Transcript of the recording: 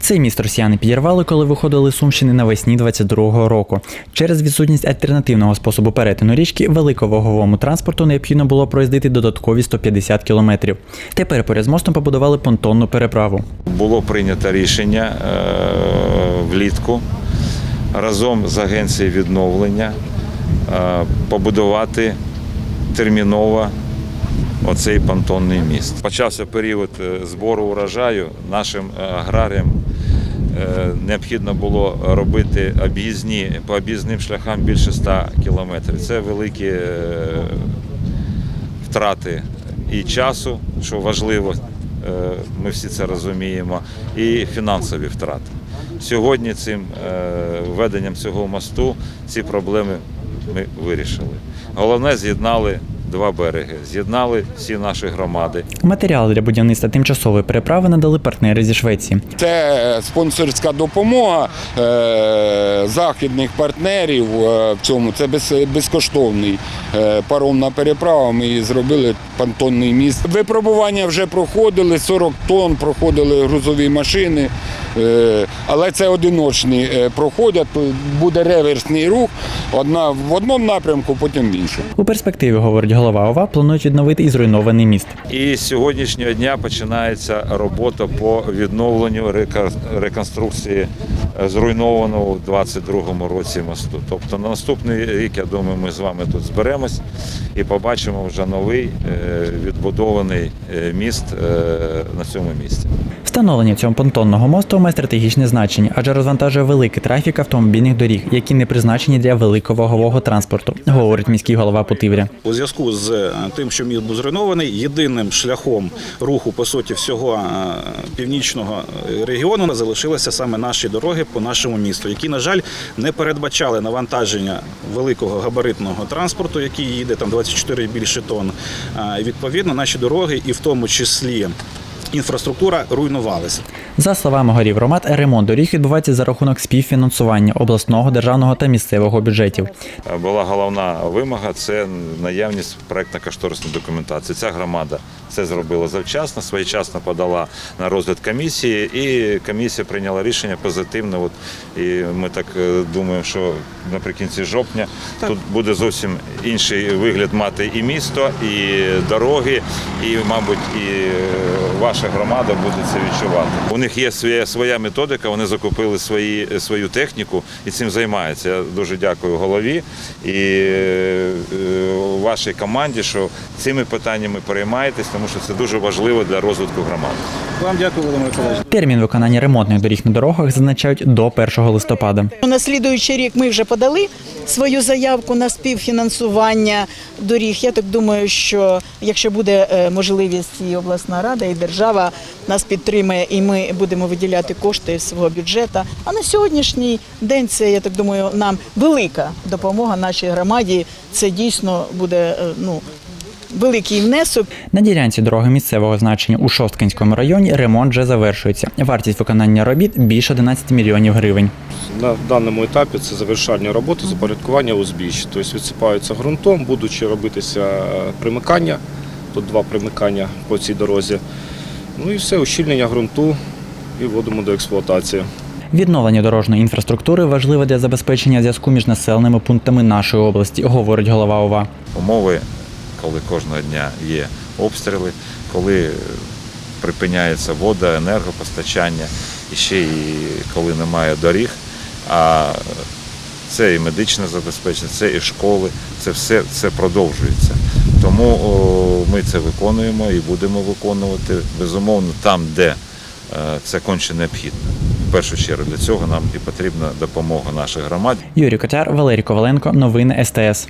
Цей міст росіяни підірвали, коли виходили з Сумщини навесні 22-го року. Через відсутність альтернативного способу перетину річки великоваговому транспорту необхідно було проїздити додаткові 150 кілометрів. Тепер поряд з мостом побудували понтонну переправу. Було прийнято рішення е, влітку разом з агенцією відновлення е, побудувати терміново оцей понтонний міст. Почався період е, збору урожаю. Нашим аграріям необхідно було робити об'їзні по об'їзним шляхам більше 100 кілометрів. Це великі е, втрати і часу, що важливо, е, ми всі це розуміємо, і фінансові втрати. Сьогодні цим е, введенням цього мосту ці проблеми ми вирішили. Головне, з'єднали два береги, з'єднали всі наші громади. Матеріали для будівництва тимчасової переправи надали партнери зі Швеції. Це спонсорська допомога е, західних партнерів е, в цьому. Це без, безкоштовний е, паромна переправа. Ми її зробили понтонний міст. Випробування вже проходили, 40 тонн проходили грузові машини, е, але це одиночні е, проходять. Буде реверсний рух одна в одному напрямку, потім в іншому. У перспективі, говорить голова ОВА, планують відновити і зруйнований міст. І з сьогоднішнього дня починається робота по відновленню река- реконструкції зруйнованого у 2022 році мосту. Тобто на наступний рік, я думаю, ми з вами тут зберемось і побачимо вже новий е, відбудований е, міст е, на цьому місці. Встановлення цього понтонного мосту має стратегічне значення, адже розвантажує великий трафік автомобільних доріг, які не призначені для великовагового транспорту, говорить міський голова Путивря. У зв'язку з тим, що міст був зруйнований, єдиним шляхом руху по суті всього північного регіону залишилися саме наші дороги по нашому місту, які, на жаль, не передбачали навантаження великого габаритного транспорту, який їде там 24 і більше тонн. Відповідно, наші дороги, і в тому числі інфраструктура, руйнувалися. За словами горів Ромат, ремонт доріг відбувається за рахунок співфінансування обласного, державного та місцевого бюджетів. Була головна вимога це наявність проектно-кошторисної документації. Ця громада це зробила завчасно, своєчасно подала на розгляд комісії, і комісія прийняла рішення позитивне. От і ми так е, думаємо, що наприкінці жовтня тут буде зовсім інший вигляд мати і місто, і дороги, і, мабуть, і е, ваша громада буде це відчувати. У них є своя, своя методика, вони закупили свої, свою техніку і цим займаються. Я дуже дякую голові і е, вашій команді, що цими питаннями переймаєтесь, тому що це дуже важливо для розвитку громади. Вам дякую, Володимир Миколаївич. Термін виконання ремонтних доріг на дорогах зазначають до 1 листопада. На слідуючий рік ми вже подали свою заявку на співфінансування доріг. Я так думаю, що якщо буде е, можливість і обласна рада, і держава нас підтримає, і ми будемо виділяти кошти з свого бюджету. А на сьогоднішній день це я так думаю, нам велика допомога нашій громаді. Це дійсно буде е, ну великий внесок. На ділянці дороги місцевого значення у Шосткинському районі ремонт вже завершується. Вартість виконання робіт більше 11 мільйонів гривень. На даному етапі це завершальні роботи з упорядкування узбіч. Тобто відсипаються ґрунтом, будучи робитися е, примикання, тут два примикання по цій дорозі. Ну і все, ущільнення ґрунту і вводимо до експлуатації. Відновлення дорожньої інфраструктури важливе для забезпечення зв'язку між населеними пунктами нашої області, говорить голова ОВА. Умови, коли кожного дня є обстріли, коли припиняється вода, енергопостачання, і ще і коли немає доріг. А це і медичне забезпечення, це і школи, це все це продовжується. Тому ми це виконуємо і будемо виконувати. Безумовно, там, де е, це конче необхідно. В першу чергу для цього нам і потрібна допомога наших громад. Юрій Котяр, Валерій Коваленко. Новини СТС.